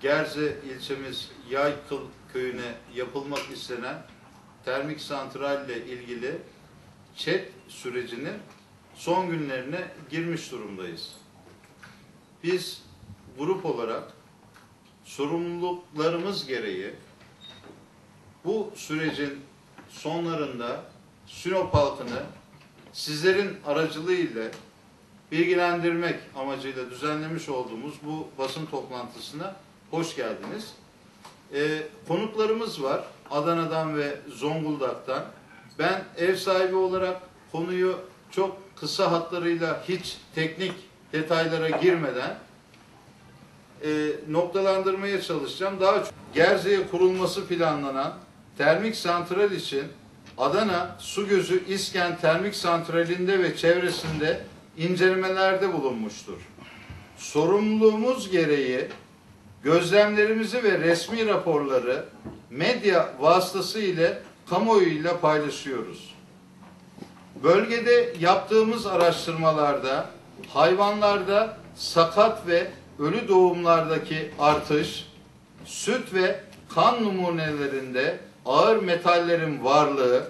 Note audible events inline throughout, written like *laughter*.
Gerze ilçemiz Yaykıl köyüne yapılmak istenen termik santralle ilgili ÇED sürecinin son günlerine girmiş durumdayız. Biz grup olarak sorumluluklarımız gereği bu sürecin sonlarında Sinop halkını sizlerin aracılığıyla bilgilendirmek amacıyla düzenlemiş olduğumuz bu basın toplantısına hoş geldiniz. Ee, konuklarımız var Adana'dan ve Zonguldak'tan. Ben ev sahibi olarak konuyu çok kısa hatlarıyla hiç teknik detaylara girmeden e, noktalandırmaya çalışacağım. Daha çok Gerze'ye kurulması planlanan termik santral için Adana Su Gözü İsken Termik Santrali'nde ve çevresinde incelemelerde bulunmuştur. Sorumluluğumuz gereği gözlemlerimizi ve resmi raporları medya vasıtası ile kamuoyuyla paylaşıyoruz. Bölgede yaptığımız araştırmalarda hayvanlarda sakat ve ölü doğumlardaki artış, süt ve kan numunelerinde ağır metallerin varlığı,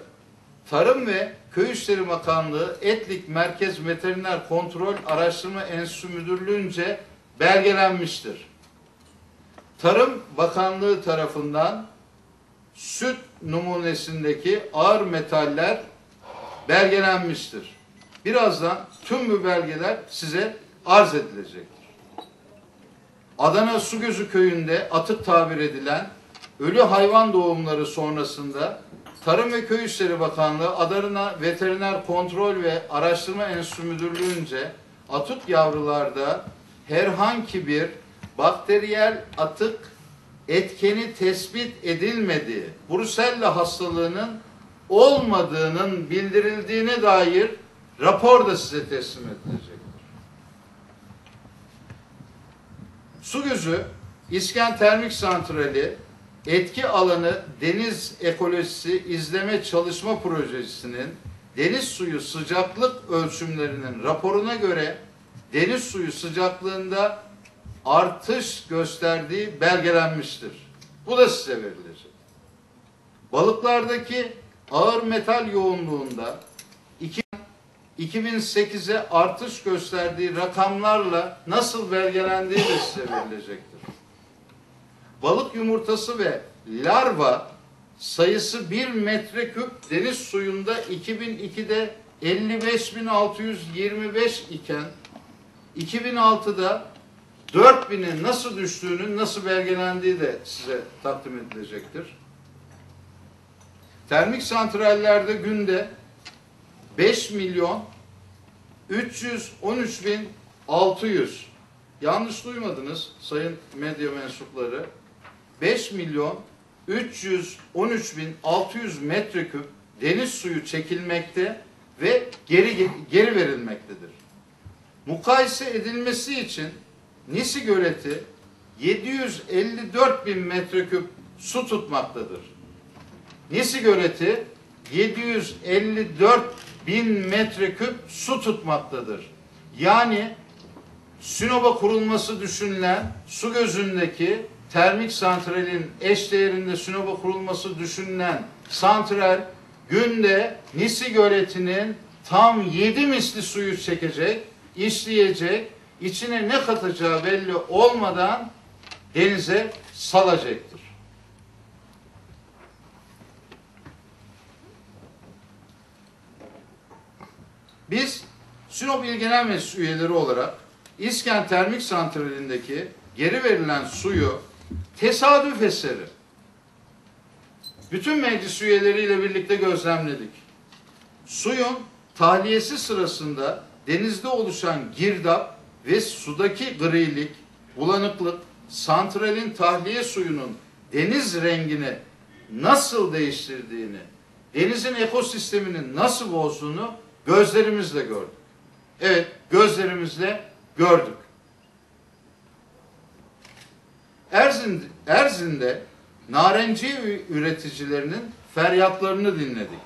Tarım ve Köy İşleri Bakanlığı Etlik Merkez Veteriner Kontrol Araştırma Enstitüsü Müdürlüğü'nce belgelenmiştir. Tarım Bakanlığı tarafından süt numunesindeki ağır metaller belgelenmiştir. Birazdan tüm bu belgeler size arz edilecektir. Adana Sugözü köyünde atık tabir edilen ölü hayvan doğumları sonrasında Tarım ve Köy İşleri Bakanlığı Adana Veteriner Kontrol ve Araştırma Enstitüsü Müdürlüğü'nce atık yavrularda herhangi bir bakteriyel atık etkeni tespit edilmediği, Brusella hastalığının olmadığının bildirildiğine dair rapor da size teslim edilecektir. Su Gözü İsken Termik Santrali etki alanı deniz ekolojisi izleme çalışma projesinin deniz suyu sıcaklık ölçümlerinin raporuna göre deniz suyu sıcaklığında artış gösterdiği belgelenmiştir. Bu da size verilecek. Balıklardaki ağır metal yoğunluğunda 2008'e artış gösterdiği rakamlarla nasıl belgelendiği de size verilecektir. Balık yumurtası ve larva sayısı 1 metreküp deniz suyunda 2002'de 55.625 iken 2006'da 4000'e nasıl düştüğünün nasıl belgelendiği de size takdim edilecektir. Termik santrallerde günde 5 milyon 313 bin 600 yanlış duymadınız sayın medya mensupları 5 milyon 313 bin 600 metreküp deniz suyu çekilmekte ve geri geri verilmektedir. Mukayese edilmesi için Nisi göleti 754 bin metreküp su tutmaktadır. Nisi göleti 754 bin metreküp su tutmaktadır. Yani Sinop'a kurulması düşünülen su gözündeki termik santralin eş değerinde Sinop'a kurulması düşünülen santral günde Nisi göletinin tam 7 misli suyu çekecek, işleyecek, içine ne katacağı belli olmadan denize salacaktır. Biz Sinop İl Genel Meclis üyeleri olarak İsken Termik Santrali'ndeki geri verilen suyu tesadüf eseri bütün meclis üyeleriyle birlikte gözlemledik. Suyun tahliyesi sırasında denizde oluşan girdap ve sudaki grilik, bulanıklık, santralin tahliye suyunun deniz rengini nasıl değiştirdiğini, denizin ekosistemini nasıl bozduğunu gözlerimizle gördük. Evet, gözlerimizle gördük. Erzin, Erzin'de narenci üreticilerinin feryatlarını dinledik.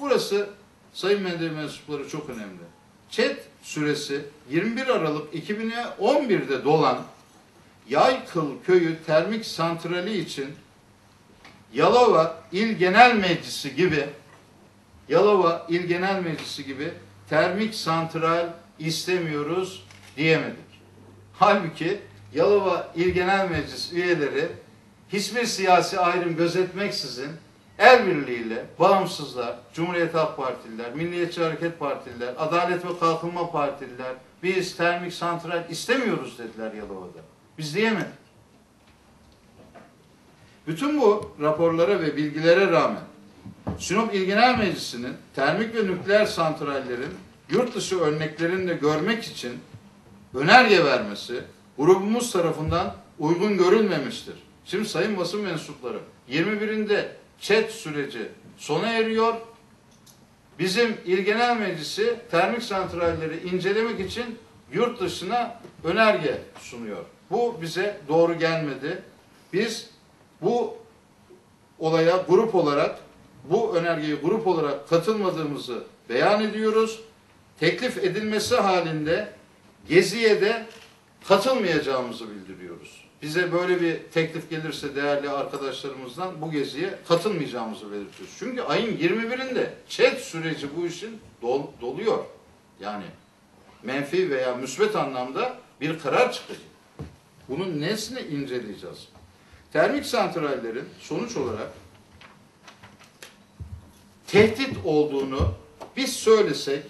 Burası Sayın Medya mensupları çok önemli. ÇED süresi 21 Aralık 2011'de dolan Yaykıl Köyü Termik Santrali için Yalova İl Genel Meclisi gibi Yalova İl Genel Meclisi gibi termik santral istemiyoruz diyemedik. Halbuki Yalova İl Genel Meclis üyeleri hiçbir siyasi ayrım gözetmeksizin el birliğiyle bağımsızlar, Cumhuriyet Halk Partililer, Milliyetçi Hareket Partililer, Adalet ve Kalkınma Partililer biz termik santral istemiyoruz dediler Yalova'da. Biz diyemedik. Bütün bu raporlara ve bilgilere rağmen Sinop İl Genel Meclisi'nin termik ve nükleer santrallerin yurt dışı örneklerini de görmek için önerge vermesi grubumuz tarafından uygun görülmemiştir. Şimdi sayın basın mensupları 21'inde chat süreci sona eriyor. Bizim İl Genel Meclisi termik santralleri incelemek için yurt dışına önerge sunuyor. Bu bize doğru gelmedi. Biz bu olaya grup olarak bu önergeye grup olarak katılmadığımızı beyan ediyoruz. Teklif edilmesi halinde Gezi'ye de katılmayacağımızı bildiriyoruz. Bize böyle bir teklif gelirse değerli arkadaşlarımızdan bu geziye katılmayacağımızı belirtiyoruz. Çünkü ayın 21'inde ÇED süreci bu işin dol- doluyor. Yani menfi veya müsbet anlamda bir karar çıkacak. Bunun nesini inceleyeceğiz? Termik santrallerin sonuç olarak tehdit olduğunu biz söylesek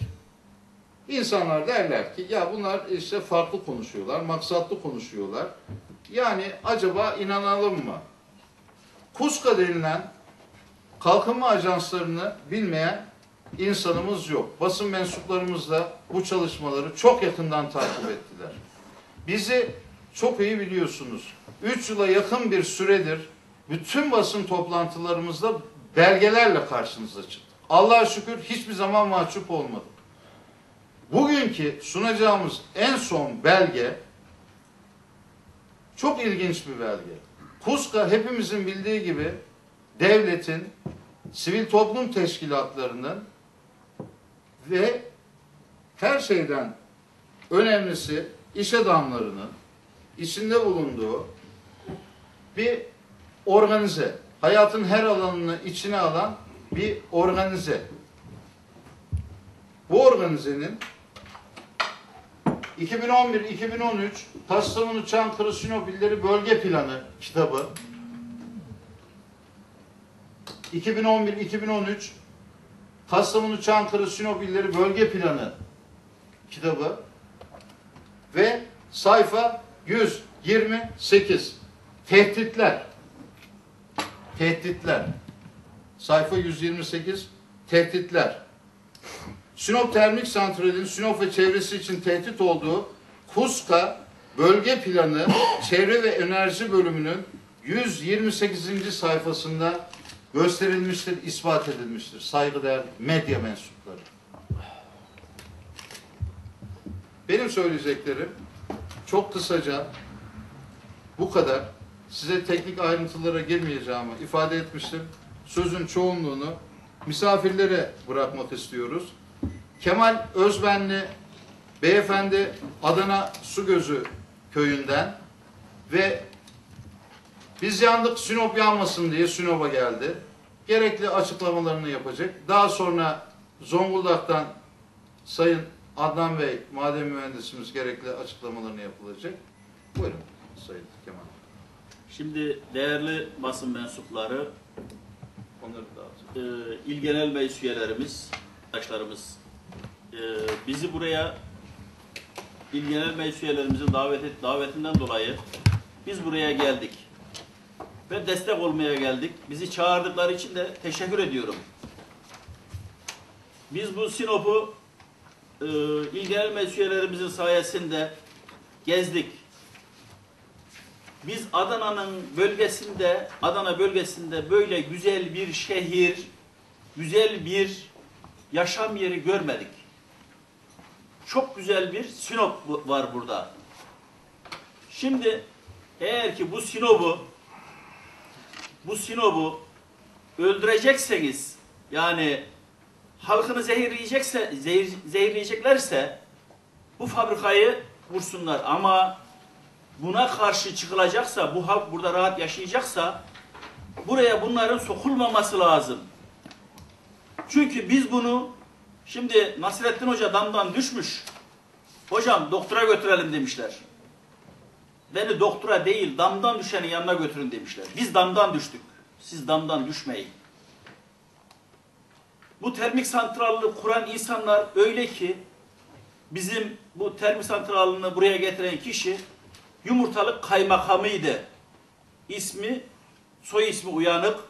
insanlar derler ki ya bunlar işte farklı konuşuyorlar, maksatlı konuşuyorlar. Yani acaba inanalım mı? KUSKA denilen kalkınma ajanslarını bilmeyen insanımız yok. Basın mensuplarımız da bu çalışmaları çok yakından takip ettiler. Bizi çok iyi biliyorsunuz. 3 yıla yakın bir süredir bütün basın toplantılarımızda belgelerle karşınıza çıktık. Allah'a şükür hiçbir zaman mahcup olmadık. Bugünkü sunacağımız en son belge çok ilginç bir belge. KUSKA hepimizin bildiği gibi devletin, sivil toplum teşkilatlarının ve her şeyden önemlisi iş adamlarının içinde bulunduğu bir organize, hayatın her alanını içine alan bir organize. Bu organizenin 2011-2013 Kastamonu Çankırı Sinop İlleri Bölge Planı kitabı. 2011-2013 Kastamonu Çankırı Sinop İlleri Bölge Planı kitabı. Ve sayfa 128 tehditler. Tehditler. Sayfa 128 tehditler Sinop Termik Santrali'nin Sinop ve çevresi için tehdit olduğu KUSKA Bölge Planı *coughs* Çevre ve Enerji Bölümünün 128. sayfasında gösterilmiştir, ispat edilmiştir. Saygıdeğer medya mensupları. Benim söyleyeceklerim çok kısaca bu kadar. Size teknik ayrıntılara girmeyeceğimi ifade etmiştim. Sözün çoğunluğunu misafirlere bırakmak istiyoruz. Kemal Özbenli beyefendi Adana Sugözü köyünden ve biz yandık Sinop yanmasın diye Sinop'a geldi. Gerekli açıklamalarını yapacak. Daha sonra Zonguldak'tan Sayın Adnan Bey, maden mühendisimiz gerekli açıklamalarını yapılacak. Buyurun Sayın Kemal. Şimdi değerli basın mensupları, Onları dağıtın. e, il genel meclis üyelerimiz, arkadaşlarımız e, bizi buraya il genel meclis üyelerimizin davet et, davetinden dolayı biz buraya geldik. Ve destek olmaya geldik. Bizi çağırdıkları için de teşekkür ediyorum. Biz bu Sinop'u e, il meclis üyelerimizin sayesinde gezdik. Biz Adana'nın bölgesinde, Adana bölgesinde böyle güzel bir şehir, güzel bir yaşam yeri görmedik. Çok güzel bir Sinop var burada. Şimdi eğer ki bu Sinop'u bu Sinop'u öldürecekseniz yani halkını zehirleyecekse, zehir, zehirleyeceklerse bu fabrikayı vursunlar. Ama buna karşı çıkılacaksa, bu halk burada rahat yaşayacaksa buraya bunların sokulmaması lazım. Çünkü biz bunu şimdi Nasrettin Hoca damdan düşmüş. Hocam doktora götürelim demişler. Beni doktora değil damdan düşenin yanına götürün demişler. Biz damdan düştük. Siz damdan düşmeyin. Bu termik santralını kuran insanlar öyle ki bizim bu termik santralını buraya getiren kişi yumurtalık kaymakamıydı. İsmi, soy ismi uyanık.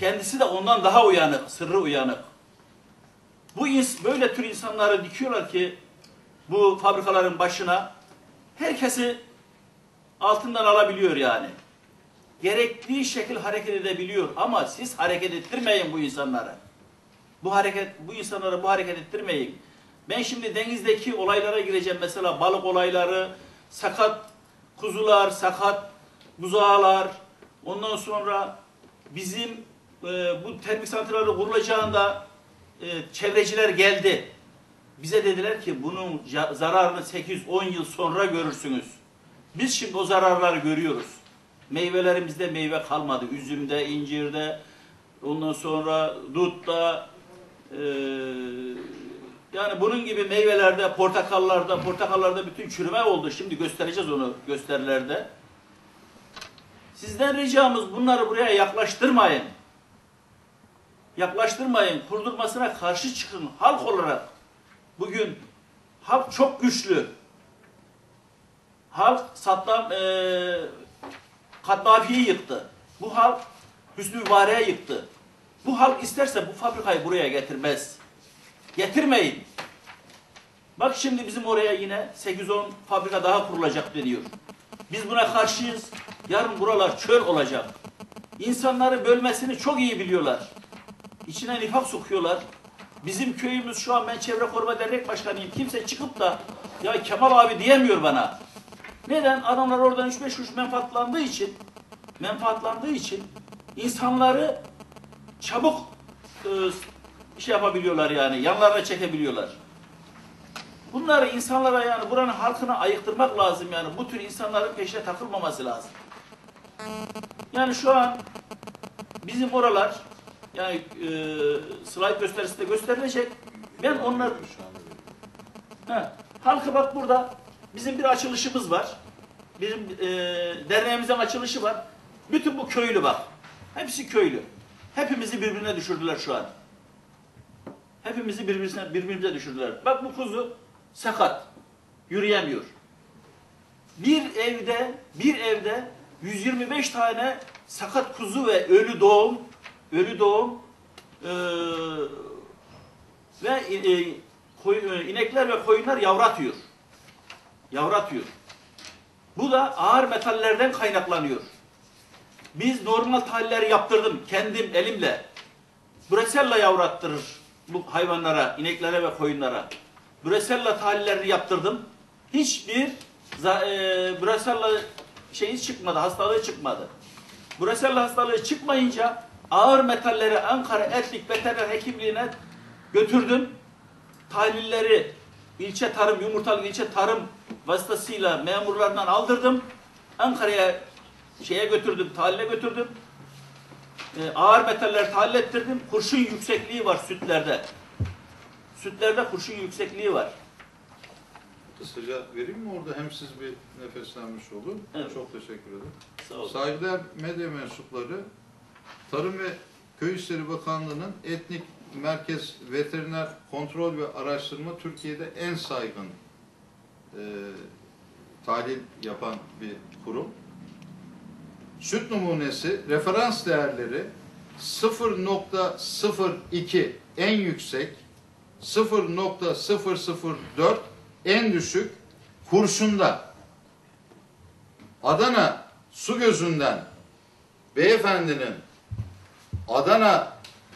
Kendisi de ondan daha uyanık, sırrı uyanık. Bu ins böyle tür insanları dikiyorlar ki bu fabrikaların başına herkesi altından alabiliyor yani. Gerektiği şekil hareket edebiliyor ama siz hareket ettirmeyin bu insanları. Bu hareket bu insanlara bu hareket ettirmeyin. Ben şimdi denizdeki olaylara gireceğim mesela balık olayları, sakat kuzular, sakat buzağlar. Ondan sonra bizim e, bu termik santrali kurulacağında e, çevreciler geldi. Bize dediler ki bunun zararını 8-10 yıl sonra görürsünüz. Biz şimdi o zararları görüyoruz. Meyvelerimizde meyve kalmadı. Üzümde, incirde, ondan sonra dutta, e, yani bunun gibi meyvelerde, portakallarda, portakallarda bütün çürüme oldu. Şimdi göstereceğiz onu gösterilerde. Sizden ricamız bunları buraya yaklaştırmayın. Yaklaştırmayın. Kurdurmasına karşı çıkın halk olarak. Bugün halk çok güçlü. Halk Saddam eee Kaddafi'yi yıktı. Bu halk Hüsnü Mübarek'i yıktı. Bu halk isterse bu fabrikayı buraya getirmez. Getirmeyin. Bak şimdi bizim oraya yine 8-10 fabrika daha kurulacak deniyor. Biz buna karşıyız. Yarın buralar çöl olacak. İnsanları bölmesini çok iyi biliyorlar. İçine nifak sokuyorlar. Bizim köyümüz şu an ben Çevre Koruma Dernek Başkanıyım. Kimse çıkıp da ya Kemal abi diyemiyor bana. Neden? Adamlar oradan 3-5 kuruş menfaatlandığı için menfaatlandığı için insanları çabuk e, şey yapabiliyorlar yani yanlarına çekebiliyorlar. Bunları insanlara yani buranın halkına ayıktırmak lazım yani bu tür insanların peşine takılmaması lazım. Yani şu an bizim oralar yani e, slide gösterisinde gösterilecek. Ben onlar He, halkı bak burada bizim bir açılışımız var. Bizim e, derneğimizin açılışı var. Bütün bu köylü bak. Hepsi köylü. Hepimizi birbirine düşürdüler şu an. Hepimizi birbirine, birbirimize düşürdüler. Bak bu kuzu sakat. Yürüyemiyor. Bir evde, bir evde 125 tane sakat kuzu ve ölü doğum, ölü doğum eee, ve e, koy- e, inekler ve koyunlar yavru atıyor. Yavru atıyor. Bu da ağır metallerden kaynaklanıyor. Biz normal tahlilleri yaptırdım kendim elimle. Brusella yavru attırır bu hayvanlara, ineklere ve koyunlara. Brusella tahlillerini yaptırdım. Hiçbir e, Brusella şeyi çıkmadı, hastalığı çıkmadı. Brusella hastalığı çıkmayınca ağır metalleri Ankara Etlik Veteriner Hekimliğine götürdüm. Tahlilleri ilçe tarım, yumurtalık ilçe tarım vasıtasıyla memurlarından aldırdım. Ankara'ya şeye götürdüm, tahlile götürdüm. Ee, ağır metaller tahlil ettirdim. Kurşun yüksekliği var sütlerde. Sütlerde kurşun yüksekliği var. Kısaca vereyim mi orada hem siz bir nefeslenmiş olun. Evet. Çok teşekkür ederim. Sağ olun. Saygıdeğer medya mensupları Tarım ve Köy İşleri Bakanlığı'nın Etnik Merkez Veteriner Kontrol ve Araştırma Türkiye'de en saygın e, tahlil yapan bir kurum. Süt numunesi referans değerleri 0.02 en yüksek, 0.004 en düşük kurşunda. Adana su gözünden beyefendinin Adana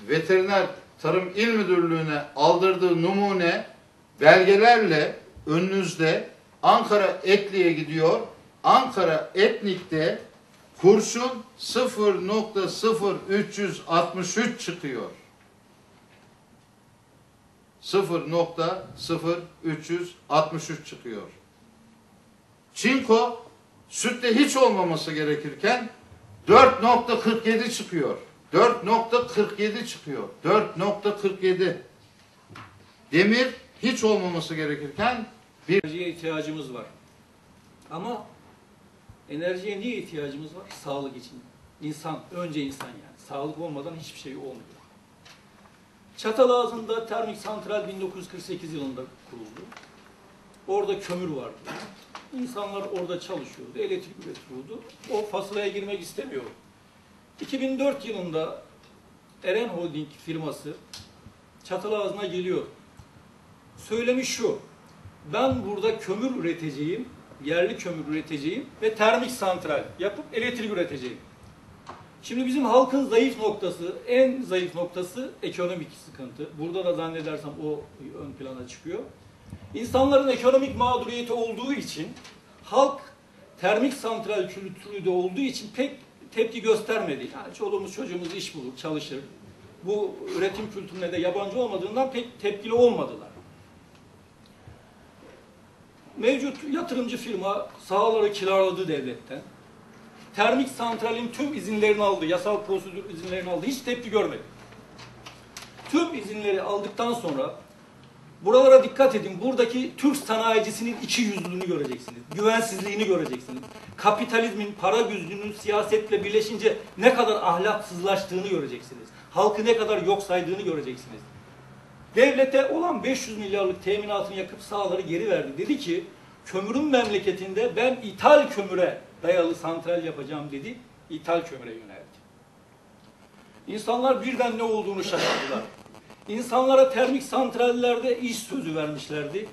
Veteriner Tarım İl Müdürlüğü'ne aldırdığı numune belgelerle önünüzde Ankara Etli'ye gidiyor. Ankara Etnik'te kurşun 0.0363 çıkıyor. 0.0363 çıkıyor. Çinko sütte hiç olmaması gerekirken 4.47 çıkıyor. 4.47 çıkıyor. 4.47. Demir hiç olmaması gerekirken Enerjiye ihtiyacımız var. Ama enerjiye niye ihtiyacımız var? Sağlık için. İnsan, önce insan yani. Sağlık olmadan hiçbir şey olmuyor. Çatalazı'nda termik santral 1948 yılında kuruldu. Orada kömür vardı. İnsanlar orada çalışıyordu, elektrik üretiyordu. O faslaya girmek istemiyor. 2004 yılında Eren Holding firması Çatalazı'na geliyor. Söylemi şu, ben burada kömür üreteceğim, yerli kömür üreteceğim ve termik santral yapıp elektrik üreteceğim. Şimdi bizim halkın zayıf noktası, en zayıf noktası ekonomik sıkıntı. Burada da zannedersem o ön plana çıkıyor. İnsanların ekonomik mağduriyeti olduğu için halk termik santral kültürü de olduğu için pek tepki göstermedi. Yani çoluğumuz çocuğumuz iş bulur, çalışır. Bu üretim kültürüne de yabancı olmadığından pek tepkili olmadılar. Mevcut yatırımcı firma sahaları kiraladı devletten. Termik santralin tüm izinlerini aldı, yasal prosedür izinlerini aldı. Hiç tepki görmedi. Tüm izinleri aldıktan sonra buralara dikkat edin. Buradaki Türk sanayicisinin iki yüzlülüğünü göreceksiniz. Güvensizliğini göreceksiniz. Kapitalizmin, para gücünün siyasetle birleşince ne kadar ahlaksızlaştığını göreceksiniz. Halkı ne kadar yok saydığını göreceksiniz. Devlete olan 500 milyarlık teminatını yakıp sahaları geri verdi. Dedi ki kömürün memleketinde ben ithal kömüre dayalı santral yapacağım dedi. İthal kömüre yöneldi. İnsanlar birden ne olduğunu şaşırdılar. İnsanlara termik santrallerde iş sözü vermişlerdi.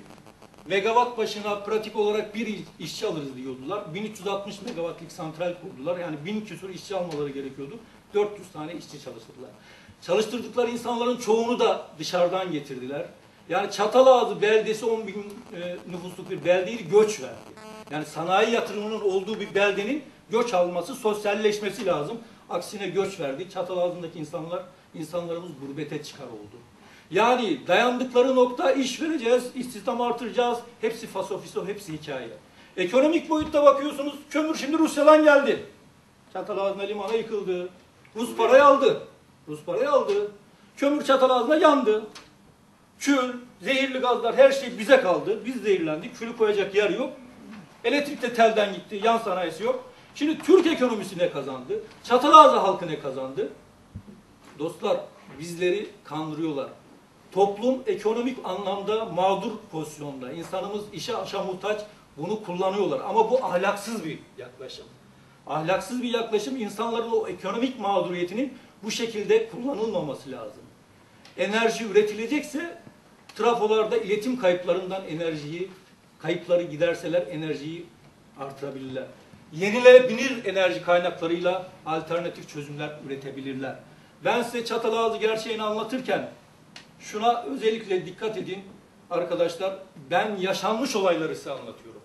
Megawatt başına pratik olarak bir işçi alırız diyordular. 1360 megawattlık santral kurdular. Yani 1000 küsur işçi almaları gerekiyordu. 400 tane işçi çalıştırdılar. Çalıştırdıkları insanların çoğunu da dışarıdan getirdiler. Yani Çatalazı beldesi 10 bin e, nüfusluk bir beldeydi, göç verdi. Yani sanayi yatırımının olduğu bir beldenin göç alması, sosyalleşmesi lazım. Aksine göç verdi. Çatalazı'ndaki insanlar, insanlarımız gurbete çıkar oldu. Yani dayandıkları nokta iş vereceğiz, istihdam artıracağız. Hepsi fasofiso, hepsi hikaye. Ekonomik boyutta bakıyorsunuz, kömür şimdi Rusya'dan geldi. Çatalazı'na limana yıkıldı. Rus parayı aldı. Rus parayı aldı. Kömür Çatalazı'na yandı. Kül, zehirli gazlar her şey bize kaldı. Biz zehirlendik. Külü koyacak yer yok. Elektrik de telden gitti. Yan sanayisi yok. Şimdi Türk ekonomisi ne kazandı? Çatalazı halkı ne kazandı? Dostlar bizleri kandırıyorlar. Toplum ekonomik anlamda mağdur pozisyonda. İnsanımız işe aşa muhtaç. Bunu kullanıyorlar. Ama bu ahlaksız bir yaklaşım. Ahlaksız bir yaklaşım insanların o ekonomik mağduriyetinin bu şekilde kullanılmaması lazım. Enerji üretilecekse trafolarda iletim kayıplarından enerjiyi, kayıpları giderseler enerjiyi artırabilirler. Yenilebilir enerji kaynaklarıyla alternatif çözümler üretebilirler. Ben size Çatalazı gerçeğini anlatırken şuna özellikle dikkat edin arkadaşlar. Ben yaşanmış olayları size anlatıyorum.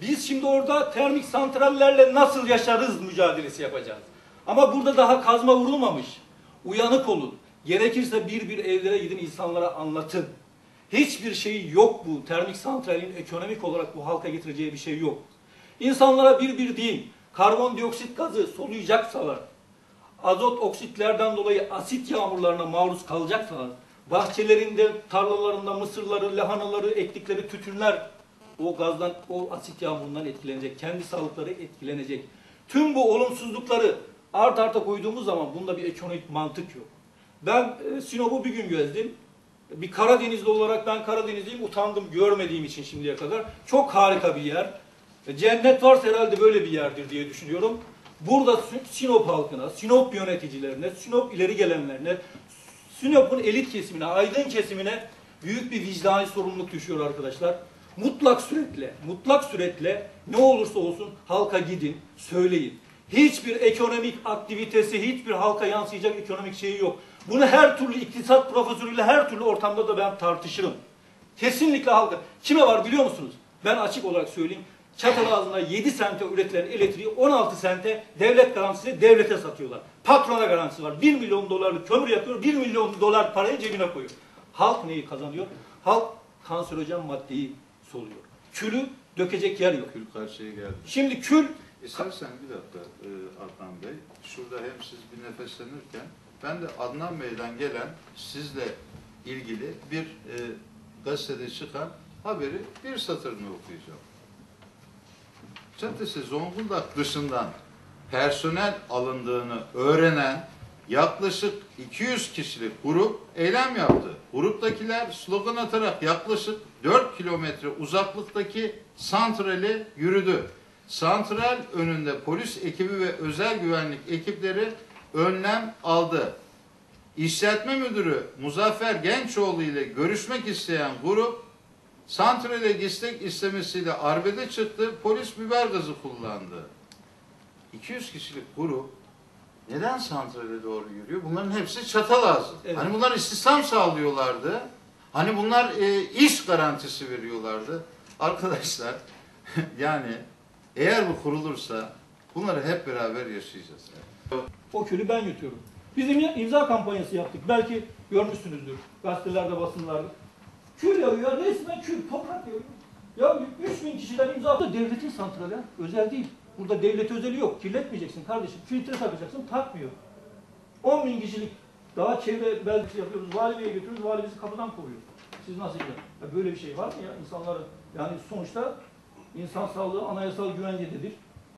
Biz şimdi orada termik santrallerle nasıl yaşarız mücadelesi yapacağız. Ama burada daha kazma vurulmamış. Uyanık olun. Gerekirse bir bir evlere gidin insanlara anlatın. Hiçbir şey yok bu. Termik santralin ekonomik olarak bu halka getireceği bir şey yok. İnsanlara bir bir deyin. Karbondioksit gazı soluyacaksalar, azot oksitlerden dolayı asit yağmurlarına maruz kalacaksalar, bahçelerinde, tarlalarında mısırları, lahanaları, ektikleri tütünler o gazdan, o asit yağmurundan etkilenecek. Kendi sağlıkları etkilenecek. Tüm bu olumsuzlukları art arta koyduğumuz zaman bunda bir ekonomik mantık yok. Ben e, Sinop'u bir gün gezdim. Bir Karadenizli olarak ben Karadenizliyim. Utandım görmediğim için şimdiye kadar. Çok harika bir yer. E, Cennet varsa herhalde böyle bir yerdir diye düşünüyorum. Burada Sinop halkına, Sinop yöneticilerine, Sinop ileri gelenlerine, Sinop'un elit kesimine, aydın kesimine büyük bir vicdani sorumluluk düşüyor arkadaşlar. Mutlak suretle, mutlak suretle ne olursa olsun halka gidin, söyleyin. Hiçbir ekonomik aktivitesi, hiçbir halka yansıyacak ekonomik şeyi yok. Bunu her türlü iktisat profesörüyle her türlü ortamda da ben tartışırım. Kesinlikle halka. Kime var biliyor musunuz? Ben açık olarak söyleyeyim. Çatalazı'nda 7 sente üretilen elektriği 16 sente devlet garantisiyle devlete satıyorlar. Patrona garantisi var. 1 milyon dolarlık kömür yapıyor, 1 milyon dolar parayı cebine koyuyor. Halk neyi kazanıyor? Halk kanserojen maddeyi soluyor. Külü dökecek yer yok. Kül karşıya geldi. Şimdi kül İstersen bir dakika e, Adnan Bey. Şurada hem siz bir nefeslenirken ben de Adnan Bey'den gelen sizle ilgili bir e, gazetede çıkan haberi bir satırını okuyacağım. Çatısı Zonguldak dışından personel alındığını öğrenen yaklaşık 200 kişilik grup eylem yaptı. Gruptakiler slogan atarak yaklaşık 4 kilometre uzaklıktaki santrali yürüdü. Santral önünde polis ekibi ve özel güvenlik ekipleri önlem aldı. İşletme müdürü Muzaffer Gençoğlu ile görüşmek isteyen grup santrale gitmek istemesiyle arbede çıktı. Polis biber gazı kullandı. 200 kişilik grup neden santrale doğru yürüyor? Bunların hepsi çatal ağzı. Evet. Hani bunlar istihdam sağlıyorlardı. Hani bunlar e, iş garantisi veriyorlardı. Arkadaşlar *laughs* yani eğer bu kurulursa bunları hep beraber yaşayacağız. o külü ben yutuyorum. Bizim ya- imza kampanyası yaptık. Belki görmüşsünüzdür. Gazetelerde, basınlarda. Kül yağıyor. Resmen kül. Toprak yağıyor. Ya 3000 kişiden imza attı. Devletin santrali. Özel değil. Burada devlet özeli yok. Kirletmeyeceksin kardeşim. Filtre takacaksın. Takmıyor. 10 bin kişilik daha çevre beldesi yapıyoruz. Valiliğe götürüyoruz. Vali bizi kapıdan kovuyor. Siz nasıl gidiyor? Ya böyle bir şey var mı ya? İnsanların yani sonuçta insan sağlığı anayasal güvencededir.